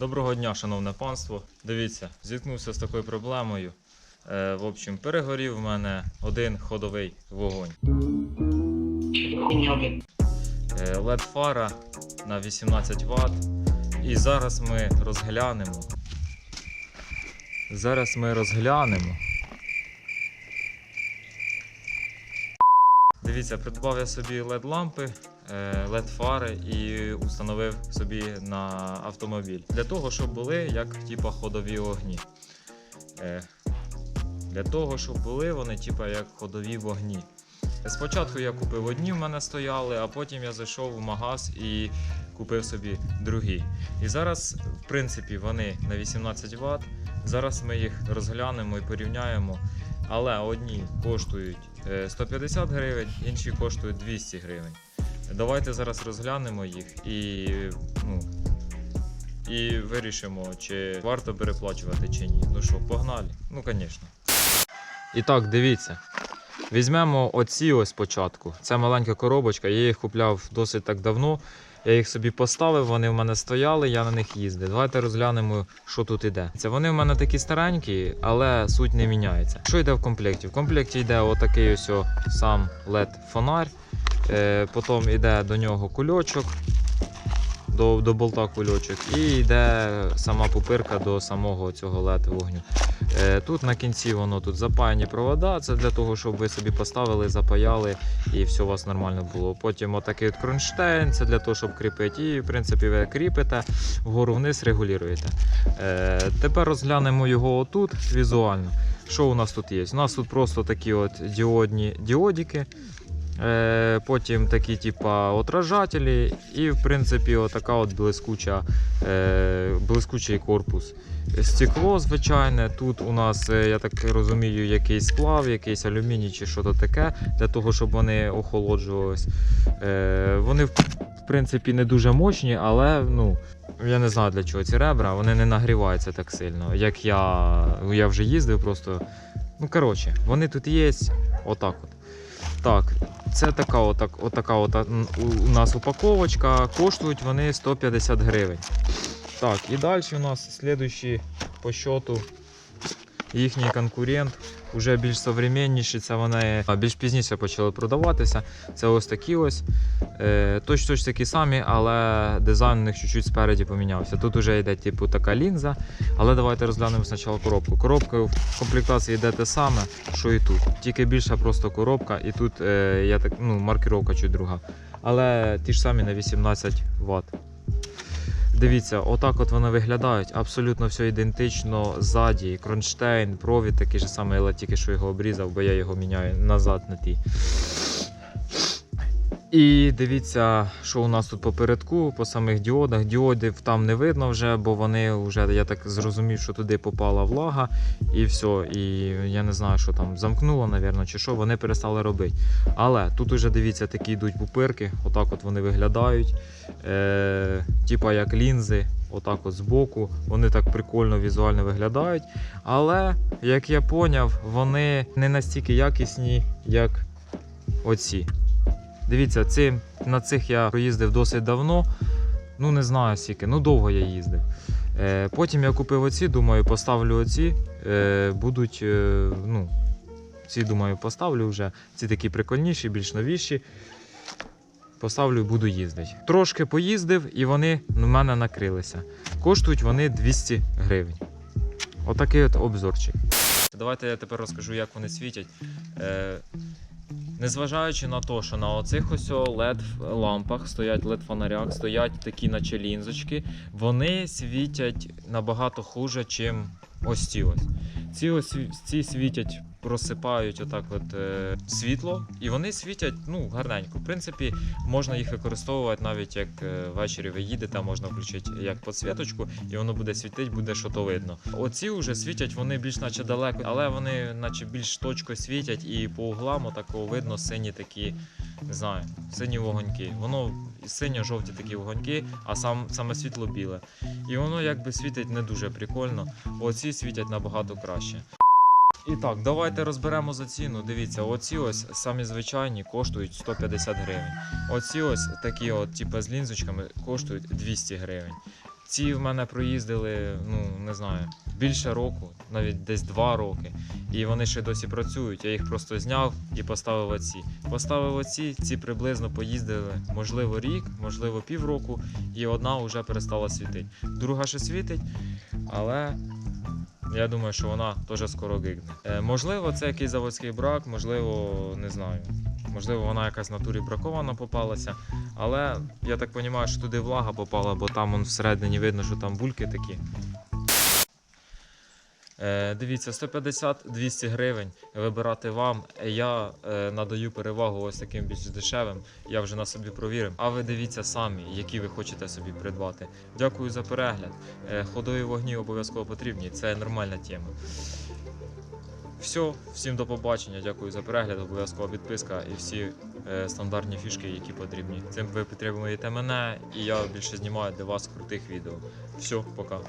Доброго дня, шановне панство. Дивіться, зіткнувся з такою проблемою. Е, в общем, перегорів в мене один ходовий вогонь. Е, LED фара на 18 Вт. І зараз ми розглянемо. Зараз ми розглянемо. Дивіться, придбав я собі LED лампи, LED фари і установив собі на автомобіль. Для того, щоб були як типа ходові огні. Е, Для того, щоб були вони типа як ходові вогні. Спочатку я купив одні, в мене стояли, а потім я зайшов в магаз і купив собі другі. І зараз, в принципі, вони на 18 Вт. Зараз ми їх розглянемо і порівняємо. Але одні коштують е, 150 гривень, інші коштують 200 гривень. Давайте зараз розглянемо їх і, ну, і вирішимо, чи варто переплачувати чи ні. Ну що, погнали? Ну, звісно. І так, дивіться. Візьмемо оці ось спочатку. Це маленька коробочка, я їх купляв досить так давно. Я їх собі поставив, вони в мене стояли, я на них їздив. Давайте розглянемо, що тут іде. Це вони в мене такі старенькі, але суть не міняється. Що йде в комплекті? В комплекті йде отакий ось сам LED фонарь. Е, потім йде до нього кульочок, до, до болта кульочок, і йде сама пупирка до самого цього LED вогню. Е, Тут на кінці воно тут запаяні провода. Це для того, щоб ви собі поставили, запаяли і все у вас нормально було. Потім отакий от кронштейн, це для того, щоб кріпити. І в принципі ви кріпите, вгору вниз регулюєте. Е, Тепер розглянемо його отут візуально. Що у нас тут є? У нас тут просто такі от діодні діодики. Е, Потім такі, типа, отражателі, і в принципі, отака от блискуча, е, блискучий корпус. Стекло, звичайне. Тут у нас, е, я так розумію, якийсь сплав, якийсь алюміній чи що то таке, для того, щоб вони охолоджувались. Е, Вони, в принципі, не дуже мощні, але ну, я не знаю для чого ці ребра, вони не нагріваються так сильно. Як я, ну, я вже їздив, просто. Ну, коротше, вони тут є. Отак от. Так, це така, отак, отака от, у- нас упаковочка. Коштують вони 150 гривень. Так, і далі у нас слідуючий по счету їхній конкурент. Уже більш современніші, це вони більш пізніше почали продаватися. Це ось такі ось. Е, точно точно такі самі, але дизайн у них чуть-чуть спереді помінявся. Тут вже йде типу така лінза. Але давайте розглянемо спочатку коробку. Коробка в комплектації йде те саме, що і тут. Тільки більша просто коробка, і тут е, я так, ну, маркировка чуть друга. Але ті ж самі на 18 Вт. Дивіться, отак от вони виглядають. Абсолютно все ідентично ззаді. Кронштейн, провід такий же самий, але тільки що його обрізав, бо я його міняю назад на ті. І дивіться, що у нас тут попередку, по самих діодах. Діодів там не видно вже, бо вони вже, я так зрозумів, що туди попала влага і все. І я не знаю, що там замкнуло, напевно, чи що, вони перестали робити. Але тут уже дивіться, такі йдуть пупирки, отак от вони виглядають. Е, типа як лінзи, отак от збоку. Вони так прикольно візуально виглядають. Але, як я поняв, вони не настільки якісні, як оці. Дивіться, ці, на цих я проїздив досить давно. Ну, не знаю скільки, ну довго я їздив. Е, потім я купив оці, думаю, поставлю оці. Е, будуть, е, ну, ці, думаю, поставлю вже. Ці такі прикольніші, більш новіші. Поставлю і буду їздити. Трошки поїздив і вони в мене накрилися. Коштують вони 200 гривень. Отакий от обзорчик. Давайте я тепер розкажу, як вони світять. Е, Незважаючи на те, що на оцих ось LED лампах стоять LED фонарях, стоять такі наче лінзочки, вони світять набагато хуже, чим ось ці ось. Ці ось ці світять, просипають отак от е, світло, і вони світять ну, гарненько. В принципі, можна їх використовувати навіть як е, ввечері ви їдете, можна включити як підсвіточку, і воно буде світити, буде що то видно. Оці вже світять, вони більш наче далеко, але вони наче більш точко світять, і по углам отакого видно сині такі, не знаю, сині вогоньки. Воно синьо-жовті такі вогоньки, а сам, саме світло біле. І воно якби світить не дуже прикольно. Оці світять набагато краще. І так, давайте розберемо за ціну. Дивіться, оці ось самі звичайні коштують 150 гривень. Оці ось такі, от, типу, з лінзочками коштують 200 гривень. Ці в мене проїздили, ну не знаю, більше року, навіть десь два роки. І вони ще досі працюють. Я їх просто зняв і поставив оці. Поставив оці, ці приблизно поїздили, можливо, рік, можливо, півроку, і одна вже перестала світити. Друга ще світить, але я думаю, що вона теж скоро гигне. Е, можливо, це якийсь заводський брак, можливо, не знаю. Можливо, вона якась в натурі бракована попалася. Але я так розумію, що туди влага попала, бо там он всередині видно, що там бульки такі. Е, дивіться, 150-200 гривень вибирати вам. Я е, надаю перевагу ось таким більш дешевим. Я вже на собі провірив. А ви дивіться самі, які ви хочете собі придбати. Дякую за перегляд. Е, ходові вогні обов'язково потрібні. Це нормальна тема. Все, всім до побачення. Дякую за перегляд. Обов'язкова підписка і всі е, стандартні фішки, які потрібні. Цим ви підтримуєте мене, і я більше знімаю для вас крутих відео. Все, пока.